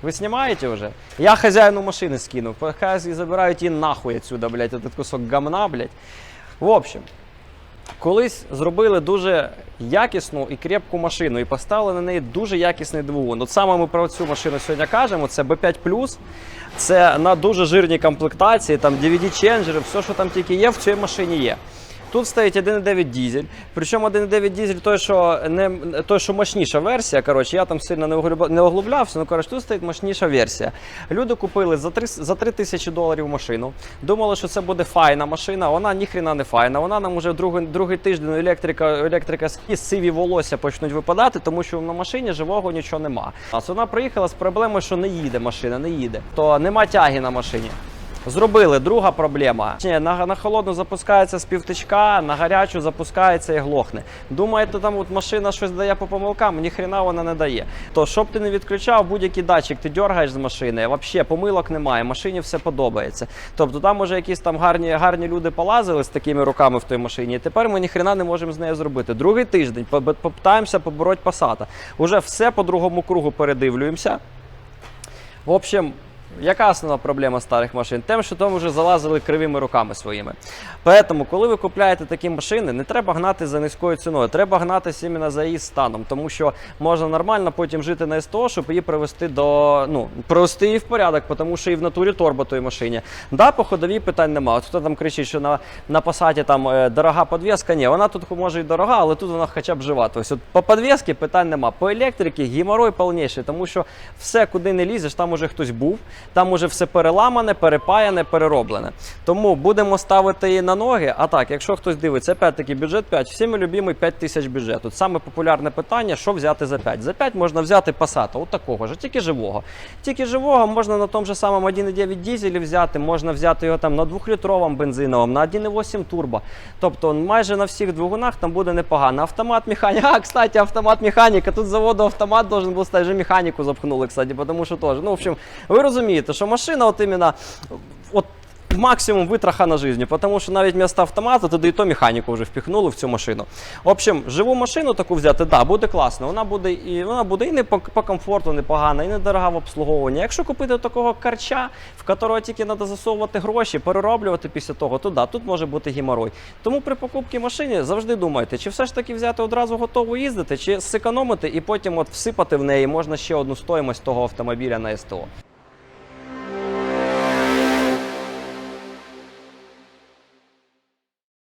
Вы снимаете уже? Я хозяину машины скину. Пускай и забирают и нахуй отсюда, блядь, этот кусок гамна, блядь. В общем, колись зробили дуже якісну і крепку машину і поставили на неї дуже якісний двигун. От саме ми про цю машину сьогодні кажемо. Це B5 Це на дуже жирній комплектації, там DVD-ченджери, все, що там тільки є, в цій машині є. Тут стоїть 1.9 дізель. Причому 1.9 дізель той, що не той, що мощніша версія. Коротше, я там сильно не оглублявся. Ну коротше, тут стоїть мощніша версія. Люди купили за 3, за 3 тисячі доларів машину. Думали, що це буде файна машина. Вона ніхрена не файна. Вона нам уже другий, другий тиждень електрика, електрика з сиві волосся почнуть випадати, тому що на машині живого нічого нема. А вона приїхала з проблемою, що не їде машина, не їде. То нема тяги на машині. Зробили друга проблема. Ні, на, на холодну запускається з півтичка, на гарячу запускається і глохне. Думаєте, там от машина щось дає по помилкам, ніхрена вона не дає. То щоб ти не відключав будь-який датчик, ти дергаєш з машини, взагалі помилок немає, машині все подобається. Тобто там може якісь там гарні, гарні люди полазили з такими руками в той машині, і тепер ми ніхрена не можемо з нею зробити. Другий тиждень попитаємося побороти пасата. Уже все по другому кругу передивлюємося. В общем, яка основна проблема старих машин? Тим, що там вже залазили кривими руками своїми. Тому, коли ви купляєте такі машини, не треба гнати за низькою ціною, треба гнатися іменно за її станом, тому що можна нормально потім жити на СТО, щоб її привести до ну привести її в порядок, тому що і в натурі торба тої машині. Да, по ходовій питань немає. Хто там кричить, що на, на посаді там е, дорога подвеска, ні, вона тут може і дорога, але тут вона хоча б жива. Тобто по подвесці питань нема. По електриці геморой повніший, тому що все, куди не лізеш, там уже хтось був, там уже все переламане, перепаяне, перероблене. Тому будемо ставити її на ноги. А так, якщо хтось дивиться, опять-таки бюджет 5, всіми любимий 5 тисяч бюджет. Тут саме популярне питання, що взяти за 5. За 5 можна взяти Passat, от такого ж, тільки живого. Тільки живого можна на тому ж самому 1.9 дізелі взяти, можна взяти його там на 2-літровому бензиновому, на 1.8 турбо. Тобто майже на всіх двигунах там буде непогано. Автомат механіка. А, кстати, автомат механіка. Тут заводу автомат должен був стати, вже механіку запхнули, кстати, тому що теж. Ну, в общем, ви розумієте, що машина от іменно от максимум витраха на житті, тому що навіть вместо автомата туди і то механіку вже впіхнули в цю машину. В общем, живу машину таку взяти, да, буде класно. Вона буде і вона буде і не по, по комфорту непогана, і недорога в обслуговуванні. Якщо купити такого карча, в якого тільки треба засовувати гроші, перероблювати після того, то да, тут може бути геморой. Тому при покупці машини завжди думайте, чи все ж таки взяти одразу готову їздити, чи зекономити і потім от всипати в неї можна ще одну стоїмость того автомобіля на СТО.